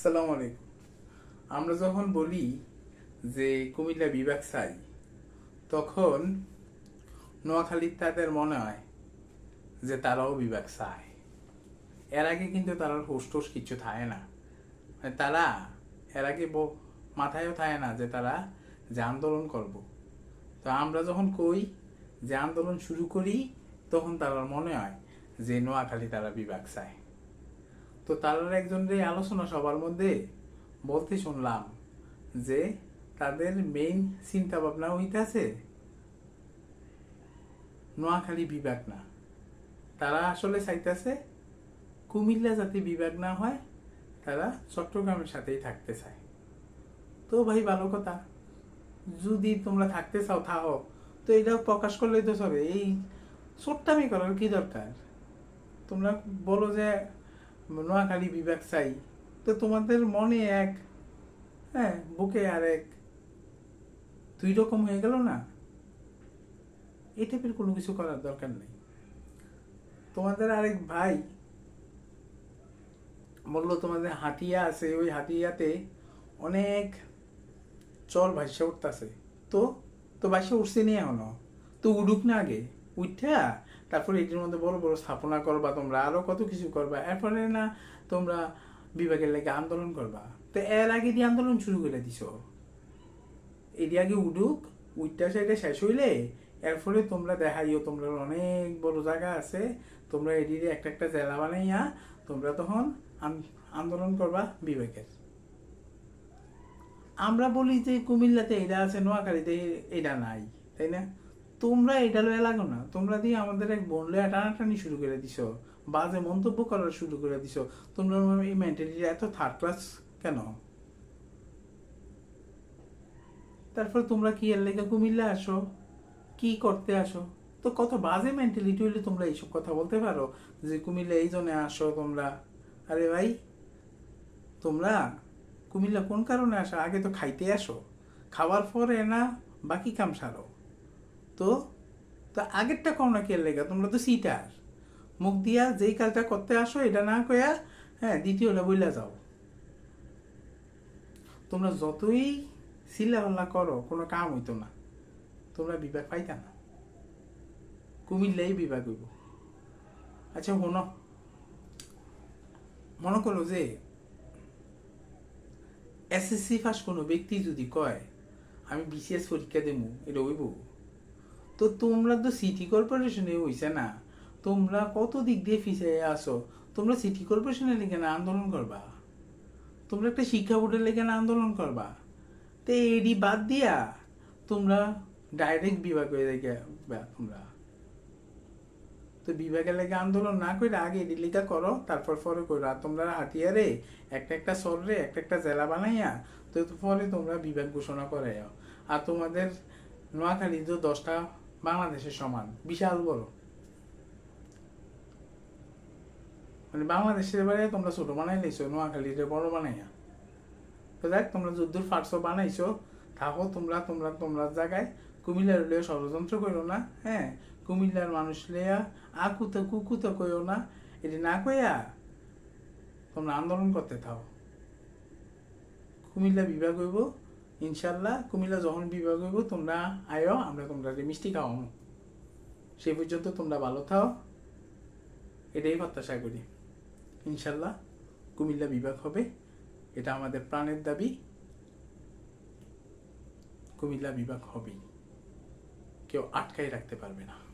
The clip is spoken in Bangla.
সালাম আলাইকুম। আমরা যখন বলি যে কুমিল্লা বিভাগ চাই তখন নোয়াখালীর তাদের মনে হয় যে তারাও বিভাগ চায় এর আগে কিন্তু তারা হোস টোস কিছু থাকে না। মানে তারা এর আগে মাথায়ও থাকে না যে তারা যে আন্দোলন করব। তো আমরা যখন কই যে আন্দোলন শুরু করি, তখন তার মনে হয় যে নোয়াখালী তারা বিভাগ চায় তো তার একজনের আলোচনা সবার মধ্যে বলতে শুনলাম যে তাদের মেইন চিন্তা ভাবনা হইতাছে নোয়াখালী বিভাগ না। তারা আসলে চাইতেছে কুমিল্লা যাতে বিভাগ না হয় তারা চট্টগ্রামের সাথেই থাকতে চায়। তো ভাই, ভালো কথা। যদি তোমরা থাকতে চাও, থাকো। তো এটা প্রকাশ করলেই তো চলে। এই ছোট্টামি করার কি দরকার? তোমরা বলো যে নোয়াখালী বিভাগ চাই। তো তোমাদের মনে এক হ্যাঁ বুকে আর এক দুই রকম হয়ে গেল না? এই টাইপের কোনো কিছু করার দরকার নেই। তোমাদের আরেক ভাই বলল, তোমাদের হাতিয়া আছে, ওই হাতিয়াতে অনেক চল ভাইসা উঠতেছে। তো তো ভাইসা উঠছে নি এখনও? তো উঠুক না আগে। উঠা তারপরে এটির মধ্যে বড় বড় স্থাপনা করবা, তোমরা আরও কত কিছু করবা। এরপরে না, তোমরা বিভাগের লাগে আন্দোলন করবা। তো এর আগে দিয়ে আন্দোলন শুরু করে দিছ, এটি আগে উঠুক উঠটা সেটা শেষ হইলে এর ফলে তোমরা দেখাইও, তোমরা অনেক বড় জায়গা আছে, তোমরা এটির একটা একটা জেলা বানাইয়া তোমরা তখন আন্দোলন করবা বিবেকের আমরা বলি যে কুমিল্লাতে এটা আছে, নোয়াখালীতে এটা নাই, তাই না? তোমরা এটা লয়ে লাগো না। তোমরা দিয়ে আমাদের এক বনলে টানাটানি শুরু করে দিছ। বাজে মন্তব্য করা শুরু করে দিছ। তোমরা এই মেন্টালিটি এত থার্ড ক্লাস কেন? তারপর তোমরা কি এর লেগে কুমিল্লা আসো? কি করতে আসো? তো কত বাজে মেন্টালিটি হইলে তোমরা এইসব কথা বলতে পারো? যে কুমিল্লা এই জন্য আসো তোমরা। আরে ভাই, তোমরা কুমিল্লা কোন কারণে আসো? আগে তো খাইতে আসো। খাওয়ার পরে না, বাকি কাম সারো। তো তো আগেরটা কম না কে লেগে? তোমরা তো সিটার। মুখ দিয়া যেই কাজটা করতে আসো, এটা না কয়া হ্যাঁ দ্বিতীয়টা বইলা যাও। তোমরা যতই চিল্লাপাল্লা করো, কোনো কাম হইতো না। তোমরা বিভাগ পাইতা না। কুমিল্লাই বিভাগ হইব। আচ্ছা শোনো। মনে করো যে, এসএসসি পাস কোনো ব্যক্তি যদি কয়, আমি বিসিএস পরীক্ষা দেবো, এটা হইব? তো তোমরা তো সিটি কর্পোরেশনে হইছে না। তোমরা কত দিক দিয়ে পিছিয়ে আসো তোমরা সিটি কর্পোরেশনের লেগে না আন্দোলন করবা? তোমরা একটা শিক্ষা বোর্ডের লেগে না আন্দোলন করবা? তো এডি বাদ দিয়া তোমরা ডাইরেক্ট বিভাগ হয়ে দেখে তোমরা। তো বিভাগের লেগে আন্দোলন না করে আগে এডি লেখা করো, তারপর পরে করো আর তোমরা হাতিয়ারে একটা একটা শহরে একটা একটা জেলা বানাইয়া তো পরে তোমরা বিভাগ ঘোষণা করে আর তোমাদের নোয়াখালী তো দশটা বাংলাদেশের সমান। বিশাল বড়। মানে বাংলাদেশের এবারে তোমরা ছোট বানাই লাইছো নোয়াখালীর বড় বানাইয়া। তো দেখ তোমরা যদ্দূর ফার্সও বানাইছো। থাকো, তোমরা তোমরা তোমরা জায়গায়। কুমিল্লার লিয়ে ষড়যন্ত্র করো না হ্যাঁ? কুমিল্লার মানুষ লিয়া, আকুতে কুকুতে কইও না। এটি না কইয়া তোমরা আন্দোলন করতে থাও। কুমিল্লা বিভাগ হইব ইনশাল্লাহ কুমিল্লা যখন বিভাগ তোমরা আয়ো, আমরা তোমরা মিষ্টি খাওয়াম সেই পর্যন্ত তোমরা ভালো থাও। এটাই প্রত্যাশা করি। ইনশাল্লাহ কুমিল্লা বিভাগ হবে। এটা আমাদের প্রাণের দাবি। কুমিল্লা বিভাগ হবেই। কেউ আটকাই রাখতে পারবে না।